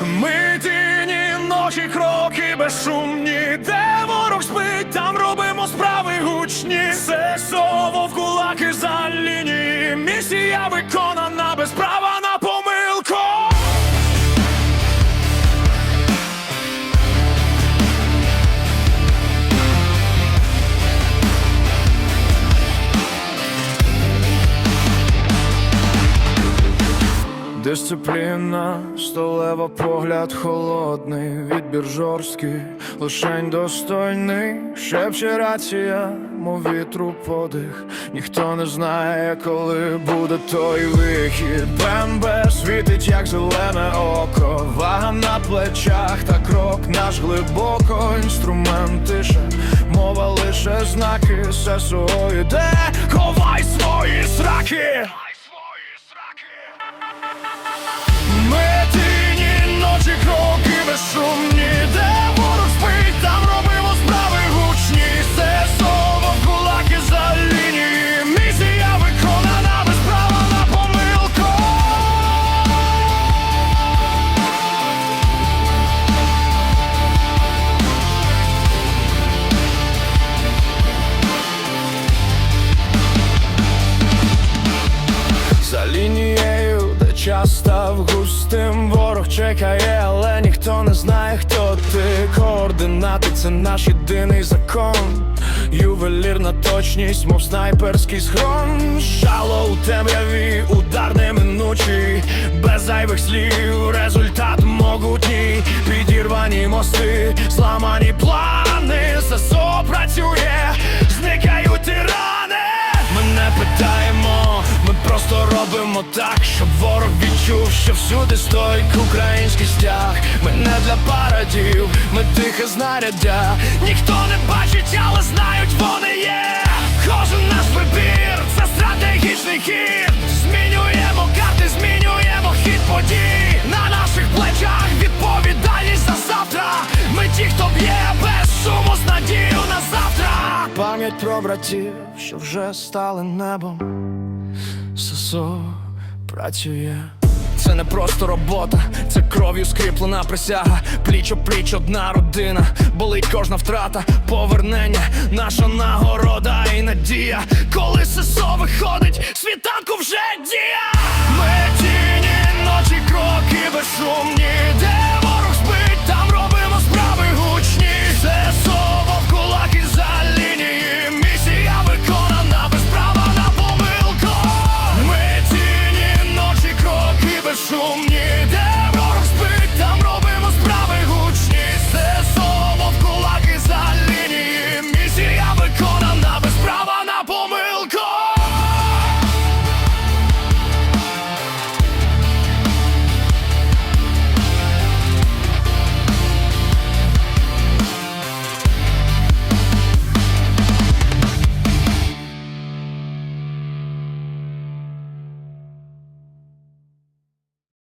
Ми тіні ночі, кроки безшумні, де ворог спить, там робимо справи гучні. Все слово в кулаки за лінії. Місія виконана без права Дисципліна, столева погляд холодний, відбір жорсткий, лишень достойний, шепче рація, мов вітру подих. Ніхто не знає, коли буде той вихід. БМБ світить, як зелене око, вага на плечах, та крок наш глибоко, інструмент тише, мова лише знаки, ССО іде, ховай час став густим, ворог чекає, але ніхто не знає, хто ти. Координати це наш єдиний закон. Ювелірна точність, мов снайперський схрон. Шало у темряві, удар неминучий, без зайвих слів, результат могутній. Підірвані мости, зламані плани, ССО працює, зникають тирани. Ми не питаємо, ми просто робимо так, відчув, що всюди стоїть український стяг. Ми не для парадів, ми тихе знаряддя. Ніхто не бачить, але знають, вони є. Кожен наш вибір, це стратегічний хід. Змінюємо карти, змінюємо хід подій. На наших плечах відповідальність за завтра. Ми ті, хто б'є без шуму з надією на завтра. Пам'ять про братів, що вже стали небом. ССО працює. Це не просто робота, це кров'ю скріплена присяга. Пліч о пліч одна родина, болить кожна втрата, повернення, наша нагорода і надія. Коли ССО виходить, світанку вже дія. Ми